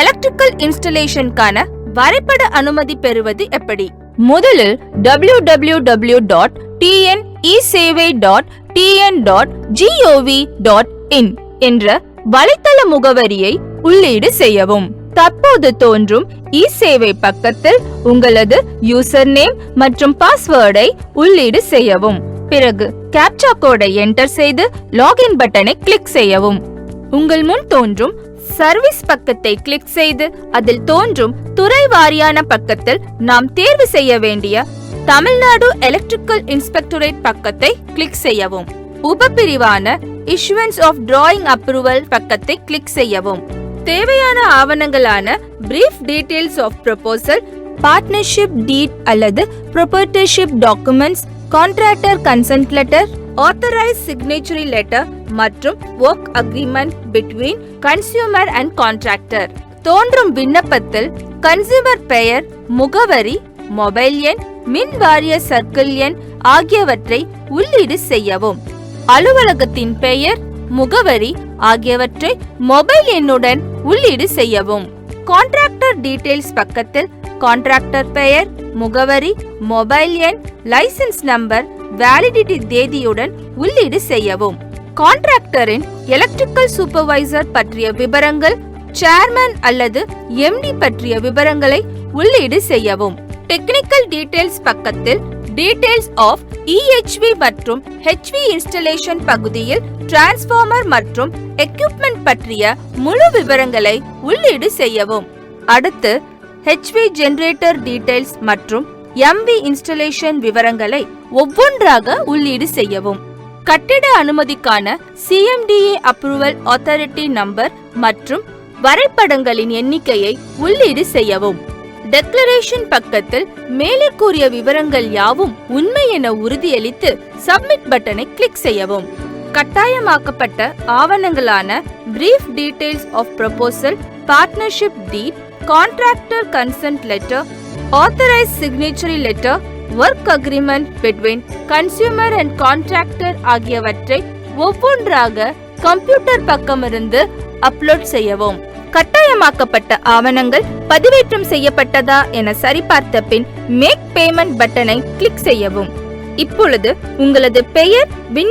Electrical இன்ஸ்டலேஷனுக்கான வரைபட அனுமதி பெறுவது எப்படி? முதலில் W W W dot TN E சேவை dot TN dot GOV dot in என்ற வலைத்தள முகவரியை உள்ளீடு செய்யவும். தற்போது தோன்றும் இ சேவை பக்கத்தில் உங்களது யூசர் நேம் மற்றும் பாஸ்வேர்டை உள்ளீடு செய்யவும். பிறகு கேப்சா கோடை என்டர் செய்து லாகின் பட்டனை கிளிக் செய்யவும். உங்கள் முன் தோன்றும் சர்வீஸ் பக்கத்தை கிளிக் செய்து அதில் தோன்றும் துறை வாரியான பக்கத்தில் நாம் தேர்வு செய்ய வேண்டிய தமிழ்நாடு எலக்ட்ரிக்கல் இன்ஸ்பெக்டரேட் பக்கத்தை கிளிக் செய்யவும். உபப்பிரிவான இஷ்யூவன்ஸ் ஆஃப் டிராயிங் அப்ரூவல் பக்கத்தை கிளிக் செய்யவும். தேவையான ஆவணங்களான brief details of proposal partnership deed அல்லது proprietorship documents contractor consent letter authorise signatory letter மற்றும் work agreement between consumer and contractor தோன்றும் விண்ணப்பத்தில் கன்சியூமர் பெயர் முகவரி மொபைல் எண் மின் வாரிய சர்க்கிள் எண் ஆகியவற்றை உள்ளீடு செய்யவும். அலுவலகத்தின் பெயர் முகவரி ஆகியவற்றை மொபைல் எண்ணுடன் உள்ளீடு செய்யவும். கான்ட்ராக்டர் டீடைல்ஸ் பக்கத்தில் கான்ட்ராக்டர் பெயர் முகவரி மொபைல் எண் லைசென்ஸ் நம்பர் வேலிடிட்டி தேதியுடன் உள்ளீடு செய்யவும். கான்ட்ராக்டரின் எலக்ட்ரிக்கல் சூப்பர்வைசர் பற்றிய விவரங்கள் சேர்மன் அல்லது எம்டி பற்றிய விவரங்களை உள்ளீடு செய்யவும். டெக்னிக்கல் டீடைல்ஸ் பக்கத்தில் டீடைல்ஸ் ஆஃப் இஹெச்வி மற்றும் ஹெச்வி இன்ஸ்டலேஷன் பகுதியில் டிரான்ஸ்ஃபார்மர் மற்றும் எக்யூப்மெண்ட் பற்றிய முழு விவரங்களை உள்ளீடு செய்யவும். அடுத்து ஹெச்வி ஜெனரேட்டர் டீடைல்ஸ் மற்றும் எம்பி இன்ஸ்டலேஷன் விவரங்களை ஒவ்வொன்றாக உள்ளீடு செய்யவும். கட்டிட அனுமதிக்கான சிஎம்டிஏ அப்ரூவல் ஆத்தாரிட்டி நம்பர் மற்றும் வரைபடங்களின் எண்ணிக்கையை உள்ளீடு செய்யவும். டெக்ளரேஷன் பக்கத்தில் மேலே கூறிய விவரங்கள் யாவும் உண்மை என உறுதியளித்து சப்மிட் பட்டனை கிளிக் செய்யவும். கட்டாயமாக்கப்பட்ட ஆவணங்களான brief details of proposal partnership deed contractor consent letter authorise signatory letter work agreement between consumer and contractor ஆகியவற்றை ஒவ்வொன்றாக கம்ப்யூட்டர் பக்கமிருந்து அப்லோட் செய்யவும். கட்டாயமாக்கப்பட்ட ஆவணங்கள் பதிவேற்றம் செய்யப்பட்டதா என சரிபார்த்த பின் மேக் பேமெண்ட் பட்டனை கிளிக் செய்யவும். இப்பொழுது உங்களது பெயர் விண்ண